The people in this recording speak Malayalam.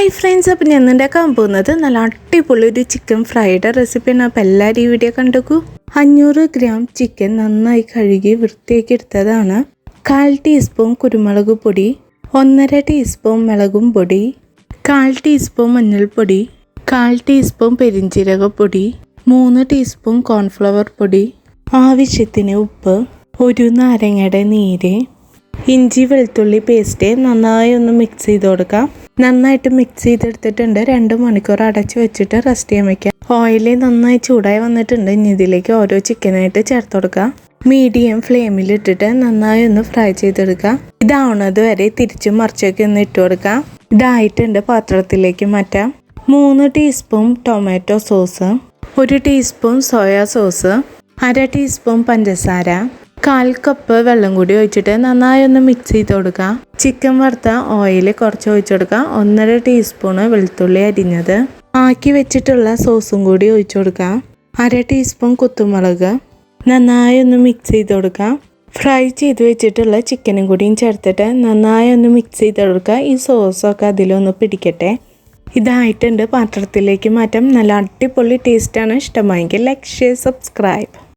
ഹായ് ഫ്രണ്ട്സ് അപ്പം ഞാൻ ഉണ്ടാക്കാൻ പോകുന്നത് നല്ല അടിപൊളി ഒരു ചിക്കൻ ഫ്രൈഡ് റെസിപ്പിയാണ് അപ്പോൾ എല്ലാവരും ഈ വീഡിയോ കണ്ടുക്കൂ. അഞ്ഞൂറ് ഗ്രാം ചിക്കൻ നന്നായി കഴുകി വൃത്തിയാക്കി എടുത്തതാണ്. കാൽ ടീസ്പൂൺ കുരുമുളക് പൊടി ഒന്നര ടീസ്പൂൺ മുളകും പൊടി കാൽ ടീസ്പൂൺ മഞ്ഞൾപ്പൊടി കാൽ ടീസ്പൂൺ പെരിഞ്ജീരകപ്പൊടി മൂന്ന് ടീസ്പൂൺ കോൺഫ്ലവർ പൊടി ആവശ്യത്തിന് ഉപ്പ് ഒരു നാരങ്ങയുടെ നീര് ഇഞ്ചി വെളുത്തുള്ളി പേസ്റ്റ് നന്നായി ഒന്ന് മിക്സ് ചെയ്ത് കൊടുക്കാം. നന്നായിട്ട് മിക്സ് ചെയ്തെടുത്തിട്ടുണ്ട്. രണ്ട് മണിക്കൂർ അടച്ചു വെച്ചിട്ട് റെസ്റ്റ് ചെയ്യാൻ വയ്ക്കാം ഓയിൽ നന്നായി ചൂടായി വന്നിട്ടുണ്ട്. ഇനി ഇതിലേക്ക് ഓരോ ചിക്കനായിട്ട് ചേർത്ത് കൊടുക്കാം. മീഡിയം ഫ്ലെയിമിൽ ഇട്ടിട്ട് നന്നായി ഒന്ന് ഫ്രൈ ചെയ്തെടുക്കാം. ഇതാവണത് വരെ തിരിച്ചും മറിച്ചൊക്കെ ഒന്ന് ഇട്ട് കൊടുക്കാം. ഇതായിട്ടുണ്ട് പാത്രത്തിലേക്ക് മാറ്റാം. മൂന്ന് ടീസ്പൂൺ ടൊമാറ്റോ സോസ് ഒരു ടീസ്പൂൺ സോയാ സോസ് അര ടീസ്പൂൺ പഞ്ചസാര കാൽ കപ്പ് വെള്ളം കൂടി ഒഴിച്ചിട്ട് നന്നായി ഒന്ന് മിക്സ് ചെയ്ത് കൊടുക്കുക ചിക്കൻ വറുത്ത ഓയിൽ കുറച്ച് ഒഴിച്ചു കൊടുക്കുക ഒന്നര ടീസ്പൂണ് വെളുത്തുള്ളി അരിഞ്ഞത്. ആക്കി വെച്ചിട്ടുള്ള സോസും കൂടി ഒഴിച്ചു കൊടുക്കുക അര ടീസ്പൂൺ കുത്തുമുളക് നന്നായി ഒന്ന് മിക്സ് ചെയ്ത് കൊടുക്കുക ഫ്രൈ ചെയ്ത് വെച്ചിട്ടുള്ള ചിക്കനും കൂടിയും ചേർത്തിട്ട് നന്നായി ഒന്ന് മിക്സ് ചെയ്ത് കൊടുക്കുക. ഈ സോസൊക്കെ അതിലൊന്ന് പിടിക്കട്ടെ. ഇതായിട്ടുണ്ട് പാത്രത്തിലേക്ക് മാറ്റം. നല്ല അടിപൊളി ടേസ്റ്റാണ് ഇഷ്ടമായെങ്കിൽ ലൈക്ക് ഷെയർ സബ്സ്ക്രൈബ്